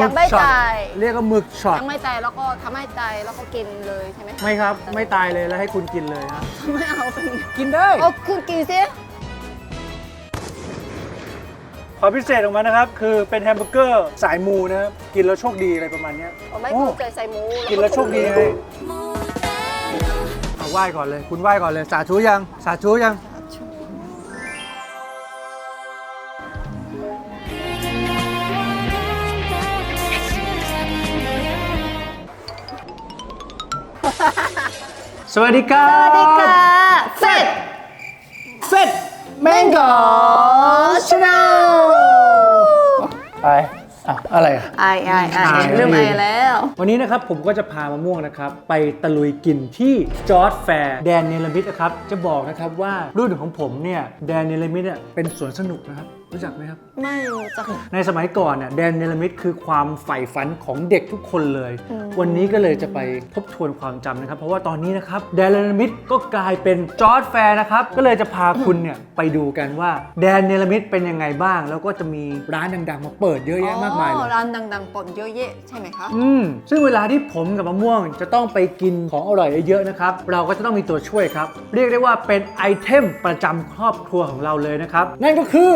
ยังไม่ช็อตตายเรียกว่าหมึกช็อตยังไม่ตายแล้วก็ทำให้ตายแล้วก็กินเลยใช่ไหมไม่ครับ ไม่ตายเลยแล้วให้คุณกินเลยนะไม่เอาเป็นกินได้โอ้คุณกินสิความพิเศษของมันนะครับ คือเป็นแฮมเบอร์เกอร์สายมูนะครับกินแล้วโชคดีอะไรประมาณเนี้ยผมไม่โอ้เคยใส่หมูกินแล้วโชคดีไงเอาไหว้ก่อนเลย คุณไหว้ก่อนเลย สาธุยัง สาธุยัง สวัสดีครับ สวัสดีค่ะเฟดเฟดแมงโกชแนลไปอะอะไรอะ ไอไอไออาย เริ่มไอแล้ว วันนี้นะครับผมก็จะพามะม่วงนะครับ ไปตะลุยกินที่จอร์ดแฟร์แดนเนลมิดนะครับ จะบอกนะครับว่ารุ่นของผมเนี่ยแดนเนลมิดเนี่ยเป็นสวนสนุกนะครับ รู้จักไหมครับ ไม่รู้จัก ในสมัยก่อนเนี่ยแดนเนลมิดคือความใฝ่ฝันของเด็กทุกคนเลยวันนี้ก็เลยจะไปทบทวนความจำนะครับ เพราะว่าตอนนี้นะครับแดนเนลมิดก็กลายเป็นจอร์ดแฟร์นะครับ ก็เลยจะพาคุณเนี่ยไปดูกันว่าแดนเนลมิดเป็นยังไงบ้าง แล้วก็จะมีร้านดังๆ มาเปิดเยอะแยะมากมายเลอ๋อย ร้านดังๆปนเยอะแยะใช่ไหมคะ อืมซึ่งเวลาที่ผมกับมะม่วงจะต้องไปกินของอร่อยเยอะๆนะครับ เราก็จะต้องมีตัวช่วยครับ เรียกได้ว่าเป็นไอเทมประจำครอบครัวของเราเลยนะครับ นั่นก็คือ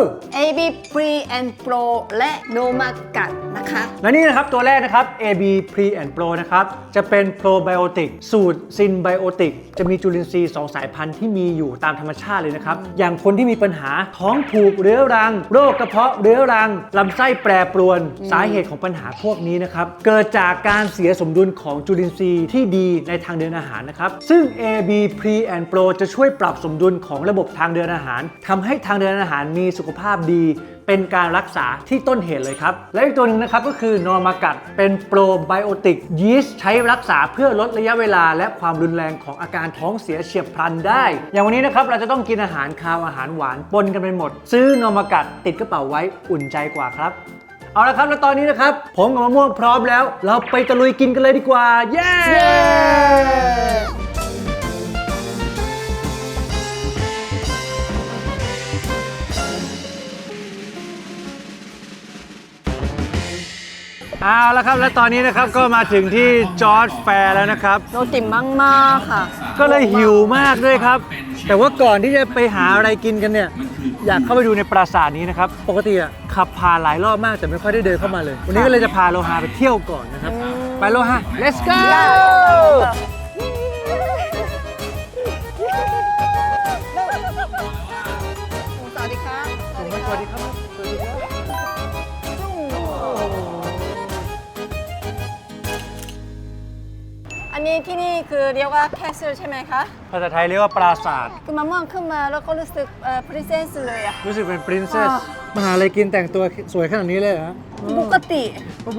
AB Pre and Pro และ Noma กัด นะคะ และนี่นะครับตัวแรกนะครับ AB Pre and Pro นะครับ จะเป็นโปรไบโอติกสูตรซินไบโอติกจะมีจุลินทรีย์ 2 สายพันธุ์ที่มีอยู่ตามธรรมชาติเลยนะครับ อย่างคนที่มีปัญหาท้องผูกเรื้อรัง โรคกระเพาะเรื้อรังลำไส้แปรปรวน สาเหตุของปัญหาพวกนี้นะครับ เกิดจากการเสียสมดุลของจุลินทรีย์ที่ดีในทางเดินอาหารนะครับ ซึ่ง AB Pre and Pro จะช่วยปรับสมดุลของระบบทางเดินอาหารทำให้ทางเดินอาหารมีสุขภาพดี เป็นการรักษาที่ต้นเหตุเลยครับ และอีกตัวหนึ่งนะครับก็คือนอร์มากัดเป็นโปรไบโอติกยีสต์ใช้รักษาเพื่อลดระยะเวลา และความรุนแรงของอาการท้องเสียเฉียบพลันได้ อย่างวันนี้นะครับเราจะต้องกินอาหารคาวอาหารหวานปนกันไปหมด ซื้อนอร์มากัดติดกระเป๋าไว้อุ่นใจกว่าครับเอาละครับ แล้วตอนนี้นะครับ ผมกับมะม่วงพร้อมแล้ว เราไปตะลุยกินกันเลยดีกว่า เย้ เอาละครับและตอนนี้นะครับก็มาถึงที่จอร์ดแฟร์แล้วนะครับ โรติมมากๆค่ะ ก็เลยหิวมากด้วยครับ แต่ว่าก่อนที่จะไปหาอะไรกินกันเนี่ย อยากเข้าไปดูในปราสาทนี้นะครับ ปกติอะขับผ่านหลายรอบมากแต่ไม่ค่อยได้เดินเข้ามาเลย วันนี้ก็เลยจะพาโลหะไปเที่ยวก่อนนะครับ ไปโลหะ let's go นนี้ที่นี่คือเรียกว่าแคสเซิลใช่ไหมคะ ภาษาไทยเรียกว่าปราสาท คือมะม่วงขึ้นมาแล้วก็รู้สึกเอ่อ princess เลยอะ รู้สึกเป็น princess อ่ามาหาอะไรกินแต่งตัวสวยขนาดนี้เลยเหรอปกติ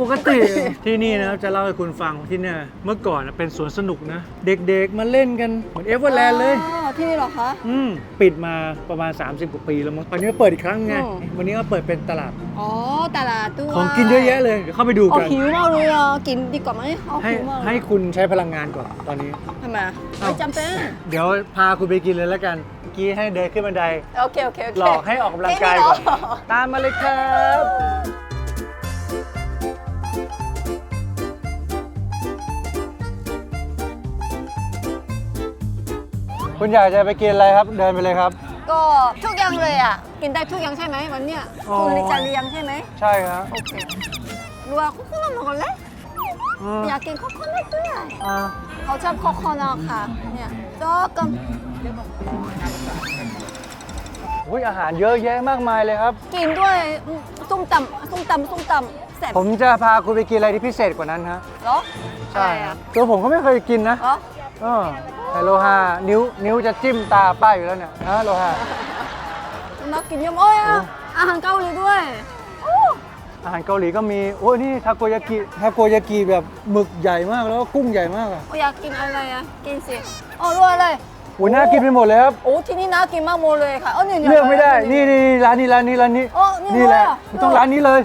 ปกติ ที่นี่นะครับจะเล่าให้คุณฟังที่เนี่ยเมื่อก่อนนะเป็นสวนสนุกนะ เด็กๆมาเล่นกันเหมือนเอเวอร์แลนด์เลย อ๋อที่นี่เหรอคะ อืมปิดมาประมาณ 30 กว่าปีแล้วมั้งตอนนี้มาเปิดอีกครั้งไง อืม วันนี้ก็เปิดเป็นตลาด อ๋อตลาดด้วยของกินเยอะแยะเลยเดี๋ยวเข้าไปดูอ๋อกัน หิวมากเลยอะกินดีกว่าไหมเอาให้หิวมากเลยให้คุณใช้พลังงานก่อนตอนนี้ ทำไมเอ้าไม่จำเป็นเดี๋ยวพาคุณไปกินเลยแล้วกันเมื่อกี้ให้เดินขึ้นบันได โอเค โอเค โอเคหลอกให้ออกกำลังกายก่อนตามมาเลยครับ คุณอยากจะไปกินอะไรครับ เดินไปเลยครับ ก็ทุกอย่างเลยอะ กินได้ทุกอย่างใช่ไหมวันเนี้ยอ๋อ คุณจะเลี้ยงใช่ไหมใช่ครับโอเครัวคุกคุกมาก่อนเลยอืมอยากกินโคโค่นัทด้วยอ่า เขาชอบโคโค่นัทค่ะ เนี่ยจอกัมอุ้ยอาหารเยอะแยะมากมายเลยครับ กินด้วยอืมส้มตำส้มตำส้มตำแซ่บผมจะพาคุณไปกินอะไรที่พิเศษกว่านั้นฮะเหรอใช่อะไรครัอะบตัวผมก็ไม่เคยกินนะเหรอเออแต่โลหะนิ้วนิ้วจะจิ้มตาป้าอยู่แล้วเนี่ยนะโลหะน่ากินเยอะมากโอ้ยอะอาหารเกาหลีด้วยโอ้อาหารเกาหลีก็มีโอ้ยนี่ทาโกยากิทาโกยากิแบบหมึกใหญ่มากแล้วก็กุ้งใหญ่มากอะอยากกินอะไรอะ กินสิโอ้รวยเลยโอ้ยน่ากินไปหมดเลยครับ โอ้ที่นี่น่ากินมากหมดเลยค่ะเออเนี่ยเลือกไม่ได้ นี่นี่นี่ร้านนี้ร้านนี้ร้านนี้โอ้นี่นี่แหละเลยอะมันต้องร้านนี้เลย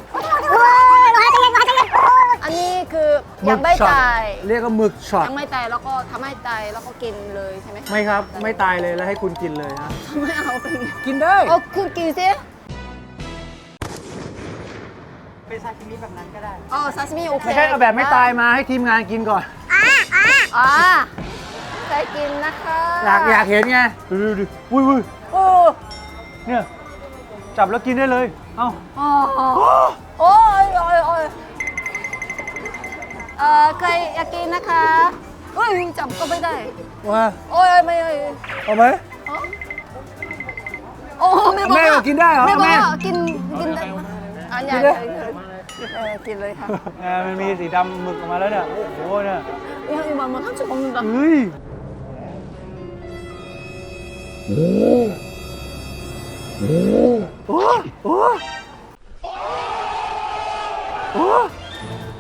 อันนี้คือหมึยักงไม่ช็อตตายเรียกว่าหมึกช็อตยังไม่ตายแล้วก็ทำให้ตายแล้วก็กินเลยใช่ไหมไม่ครับ ไม่ตายเลยแล้วให้คุณกินเลยนะ ไม่เอาเป็นกินได้โอ้คุณกินสิ ไปซาชิมิแบบนั้นก็ได้ อ๋อซาซิมิโอเคไม่ใช่เอาแบบไม่ตายมาให้ทีมงานกินก่อนอ่าเคยกินนะคะอยากอยากเห็นไง ดูดูดูอุ้ยอุ้ยโอ้เนี่ย จับแล้วกินได้เลย เอ้าอ๋อโอ้ยโอ้ยโอ้ยเอ่อเคยอยากกินนะคะเฮ้ยจับก็ไม่ได้ว่าโอ้ยไม่เอ้ยเอาไหมโอ้แม่บอกแม่บอกกินได้เหรอแม่บอกแม่ว่ากินกินได้ อันใหญ่ กินได้ เลยเออกินเลยค่ะ อ่ามันมีสีดำหมึกออกมาแล้วเนี่ย โอ้โหเนี่ย 야 이거 만만 한쪽 먹는다 เฮ้ย โอ้โหโอ้โหโอ้โห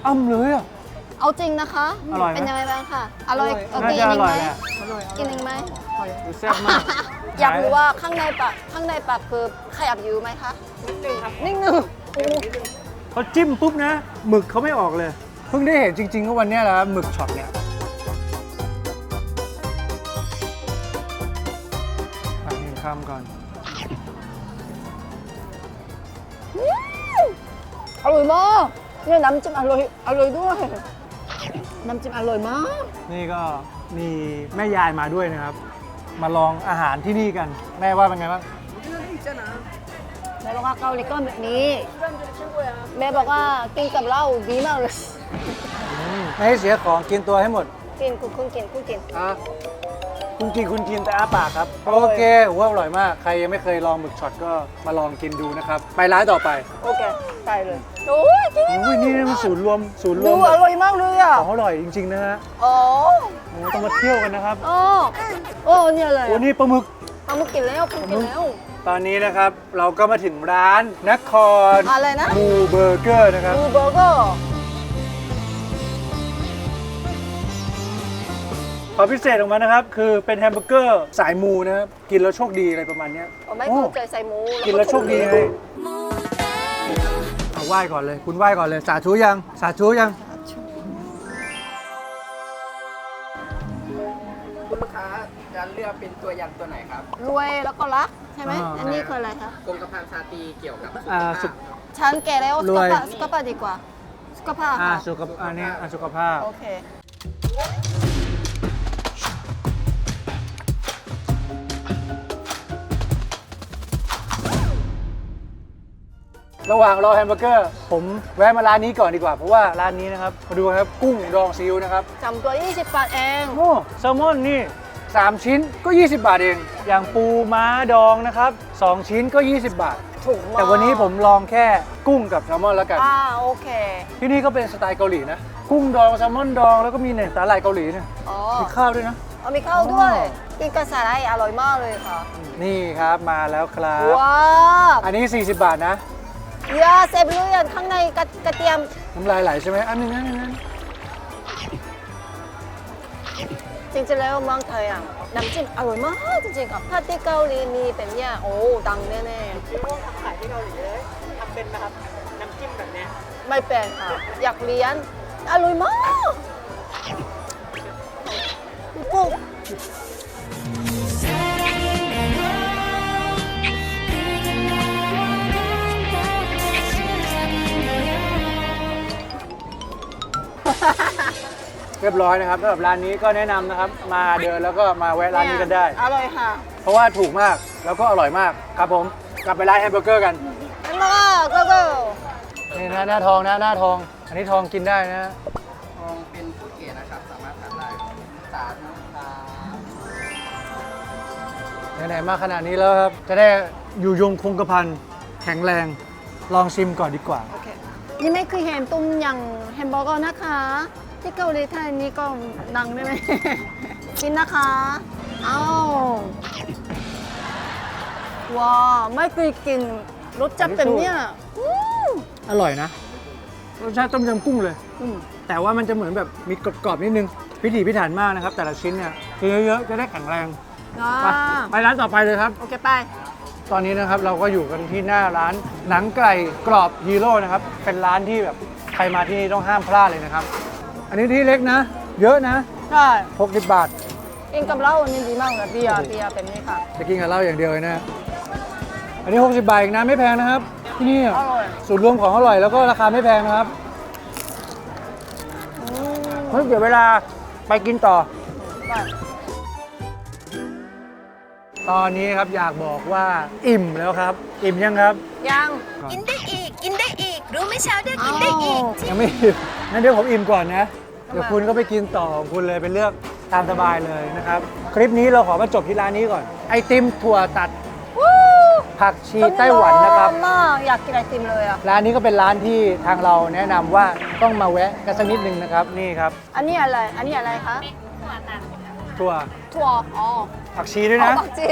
อ้ำเลยอ่ะ เอาจริงนะคะ อร่อยไหม เป็นยังไงบ้างคะอร่อยเอ น่า กิน จะอ อีก ร่ ไห อ ม ยแหละ กินอีกไหม ดูแซ่บมาก อยากรู้ว่าข้างในปากข้างในปากคือขยับอยู่ไหมคะนิดนึงครับนิดนึงโอ้ เขาจิ้มปุ๊บนะหมึกเขาไม่ออกเลย เพิ่งได้เห็นจริงๆก็วันเนี้ยแหละครับหมึกช็อตเนี่ยอะหนึ่งคำก่อน อร่อยมากเนี่ยน้ำจิ้มอร่อยอร่อยด้วย น้ำจิ้มอร่อยมาก นี่ก็มีแม่ยายมาด้วยนะครับ มาลองอาหารที่นี่กัน แม่ว่าเป็นไงบ้าง แม่บอกว่าเกาหลีก็แบบนี้ แม่บอกว่ากินกับเหล้าดีมากเลย ไม่ให้เสียของกินตัวให้หมด กินคุณคุณกินคุณกินอะคุณกินคุณกินแต่อ้าปากครับ โอเคหัวาอร่อยมาก ใครยังไม่เคยลองหมึกช็อตก็มาลองกินดูนะครับ ไปร้านต่อไปโอเคไปเลย โอ้ยกินอุ้ยนี่มันศูนย์รวมศูนย์รดูวมอร่อยมากเลยอะ ของอร่อยจริงๆนะฮะโอ้โอ้ต้องมาเที่ยวกันนะครับโอ้โอ้เนี่ยอะไรโอ้นี่ปลาหมึก เอามากินแล้วคุณกินแล้วตอนนี้นะครับเราก็มาถึงร้านนครอะไรนะมูเบอร์เกอร์นะครับดูเบอร์เกอร์ความพิเศษออกมานะครับ คือเป็นแฮมเบอร์เกอร์สายมูนะครับ กินแล้วโชคดีอะไรประมาณเนี้ยเอาไม่โอ้เข้าใจใส่หมูกินแล้วโชคดีไงเอาไหว้ก่อนเลย คุณไหว้ก่อนเลย สาธุยัง สาธุยัง คุณลูกค้าจะเลือกเป็นตัวอย่างตัวไหนครับรวยแล้วก็รักใช่ไหมอ่า อันนี้คืออะไรคะกรมกระพันชาตรีเกี่ยวกับสุขอ่าภาสุพ ข ฉันแก่แล้วรสุวขยภาพสุขภาพดีกว่า สุขภาพอ่าค่ะสุขภาพอันนี้อะสุขภาพ โอเค ระหว่างรอแฮมเบอร์เกอร์ ผมแวะมาร้านนี้ก่อนดีกว่า เพราะว่าร้านนี้นะครับ มาดูครับกุ้งดองซีอิ๊วนะครับจำตัว20 บาทเอง โอ้แซลมอนนี่ 3 ชิ้นก็ 20 บาทเอง อย่างปูม้าดองนะครับ 2 ชิ้นก็ 20 บาท ถูกมากแต่วันนี้ผมลองแค่กุ้งกับแซลมอนแล้วกัน อ่าโอเค ที่นี่ก็เป็นสไตล์เกาหลีนะ กุ้งดองแซลมอนดองแล้วก็มีเนี่ยสาหร่ายเกาหลีเนี่ยอ๋อมีข้าวด้วยนะเอามีข้าวด้วยอ๋อกินกับสาหร่ายอร่อยมากเลยค่ะ นี่ครับมาแล้วครับ ว้าว อันนี้ 40 บาทนะ ยาเซฟลุยนข้างในกระกระเทียม น้ำลายไหลใช่ไหมอันหนึงนะอันหนึงนะจริงๆแล้วเมืองไทยอะน้ำจิ้มอร่อยมากจริงๆค่ะถ้าที่เกาหลีมีเป็นเนี่ยโอ้ดังแน่ที่พวกทำขายที่เกาหลีเลยทำเป็นนะครับน้ำจิ้มแบบเนี้ย ๆ ไม่เป็นค่ะ อยากเรียนอร่อยมาก รียบร้อยนะครับสำหรับร้านนี้ก็แนะนำนะครับ มาเดินแล้วก็มาแวะร้านนี้กันได้ อร่อยค่ะ เพราะว่าถูกมากแล้วก็อร่อยมากครับผม กลับไปร้านแฮมเบอร์เกอร์กันอันนั้นก็ก็นี่นะหน้าทองนะหน้าทอง อันนี้ทองกินได้นะ ทองเป็นฟูดเกรดนะครับ สามารถทานได้สาธุครับไหนๆมาขนาดนี้แล้วครับ จะได้อยู่ยงคงกระพันแข็งแรง ลองชิมก่อนดีกว่า โอเค นี่ไม่คือแฮมต้มยำแฮมเบอร์เกอร์นะคะ ที่เกาหลีไทยนี่ก็ดังได้ไหม กินนะคะอ้าวว้าวไม่เคยกินรสจัดเป็นเนี่ยอืมอร่อยนะ รสชาติต้มยำกุ้งเลย อืมแต่ว่ามันจะเหมือนแบบมีกรอบๆนิดนึง พิถีพิถันมากนะครับ แต่ละชิ้นเนี่ยคือเยอะๆจะได้แข็งแรงอ่าไปไปร้านต่อไปเลยครับ โอเคไป ตอนนี้นะครับเราก็อยู่กันที่หน้าร้านหนังไก่กรอบฮีโร่นะครับ เป็นร้านที่แบบใครมาที่นี่ต้องห้ามพลาดเลยนะครับ อันนี้ที่เล็กนะ เยอะนะ ใช่60บาท กินกับเหล้านี่ดีมากเลยเบียร์เบียร์เป็นนี่ค่ะ จะกินกับเหล้าอย่างเดียวเลยนะ อันนี้ 60 บาทเองนะไม่แพงนะครับ ที่นี่อร่อย สูตรรวมของอร่อยแล้วก็ราคาไม่แพงนะครับอืมเฮ้ยเดี๋ยวเวลาไปกินต่อไปตอนนี้ครับอยากบอกว่าอิ่มแล้วครับ อิ่มยังครับ ยัง กินได้อีก กินได้อีก รู้ไหมเช้าเด้อกินได้อีก ยังไม่อิ่มงั้นเดี๋ยวผมอิ่มก่อนนะ เดี๋ยวคุณก็ไปกินต่อของคุณเลยไปเลือกตามสบายเลยนะครับ คลิปนี้เราขอมาจบที่ร้านนี้ก่อน ไอติมถั่วตัดผักชีไต้หวันนะครับตอมากอยากกินไอติมเลยอะ ร้านนี้ก็เป็นร้านที่ทางเราแนะนำว่าต้องมาแวะกันสักนิดนึงนะครับ นี่ครับ อันนี้อะไร อันนี้อะไรคะ ถั่วถั่ว อ๋อผักชีด้วยอ๋อนะผักชี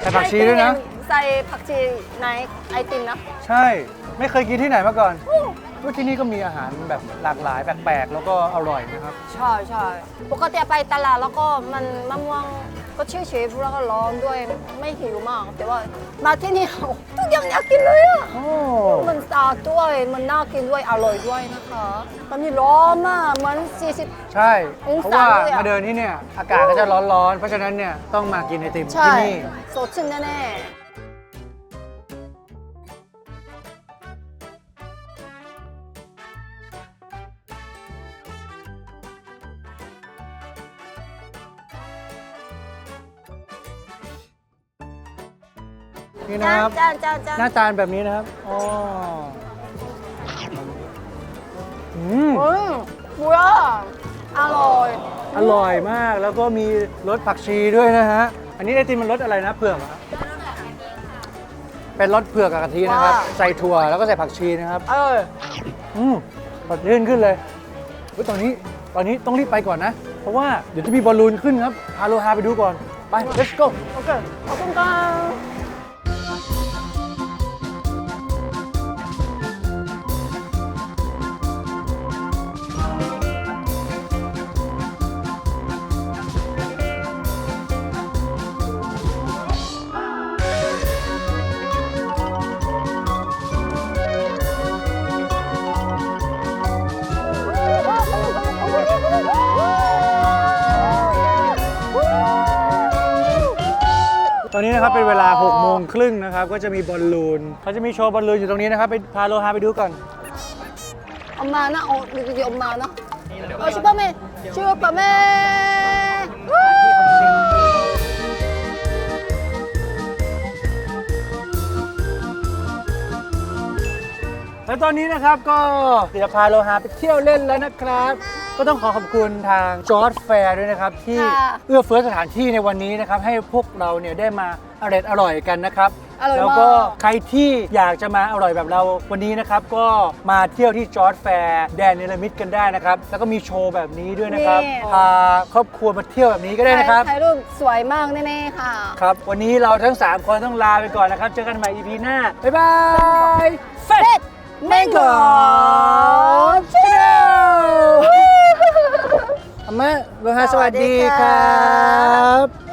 ใส่ผักชีด้วยนะ ใส่ผักชีในไอติมนะ ใช่ ไม่เคยกินที่ไหนมาก่อนว่าที่นี่ก็มีอาหารแบบหลากหลายแปลกๆ แล้วก็อร่อยนะครับ ใช่ใช่ปกติไปตลาดแล้วก็มันมะม่วงก็เฉยๆแล้วก็ร้อนด้วยไม่หิวมาก แต่ว่ามาที่นี่โอ้ทุกอย่างอยากกินเลยอะโอ้มันสะอาดด้วยมันน่ากินด้วยอร่อยด้วยนะคะตอนนี้ร้อนมากเหมือน 40 ใช่องเพราะศาว่าเลยอะมาเดินที่เนี่ยอากาศก็จะร้อนๆ เพราะฉะนั้นเนี่ยต้องมากินไอติมใช่ที่นี่สดชื่นแน่นี่ๆ นะครับจานจานจานหน้าตาแบบนี้นะครับอ๋ออืมอืมบุระอร่อย อร่อยมากแล้วก็มีรสผักชีด้วยนะฮะ อันนี้ไอติมมันรสอะไรนะเผือกเหรอครับเป็นรสเผือกกับกะทินะครับใส่ถั่วแล้วก็ใส่ผักชีนะครับ เออ อืมสดชื่นขึ้นเลยเฮ้ยตอนนี้ ตอนนี้ต้องรีบไปก่อนนะ เพราะว่าเดี๋ยวจะมีบอลลูนขึ้นครับพาโลฮาไปดูก่อน ไป let's go โอเค ขอบคุณค่ะ ตอนนี้นะครับเป็นเวลา6โมงครึ่งนะครับ ก็จะมีบอลลูนเขาจะมีโชว์บอลลูนอยู่ตรงนี้นะครับ ไปพาโลฮาไปดูก่อน 엄마 나 어, 여기 엄마 나. 어, 슈퍼맨, 슈퍼맨. 우! แล้วตอนนี้นะครับก็เดี๋ยวพาโลฮาไปเที่ยวเล่นแล้วนะครับ ก็ต้องขอขอบคุณทางจอร์ดแฟร์ด้วยนะครับ ที่ค่ะเอื้อเฟื้อสถานที่ในวันนี้นะครับ ให้พวกเราเนี่ยได้มาอร่อยอร่อยกันนะครับ อร่อยมาก แล้วก็ใครที่อยากจะมาอร่อยแบบเราวันนี้นะครับ ก็มาเที่ยวที่จอร์ดแฟร์แดนเนลมิดกันได้นะครับ แล้วก็มีโชว์แบบนี้ด้วยนะครับนี่พาครอบครัวมาเที่ยวแบบนี้ก็ได้นะครับ ถ่ายรูปสวยมากแน่ๆค่ะ ครับ วันนี้เราทั้ง 3 คนต้องลาไปก่อนนะครับ เจอกันใหม่ EP หน้า บ๊ายบายเฟสแม มะโลฮสวัสดีครับ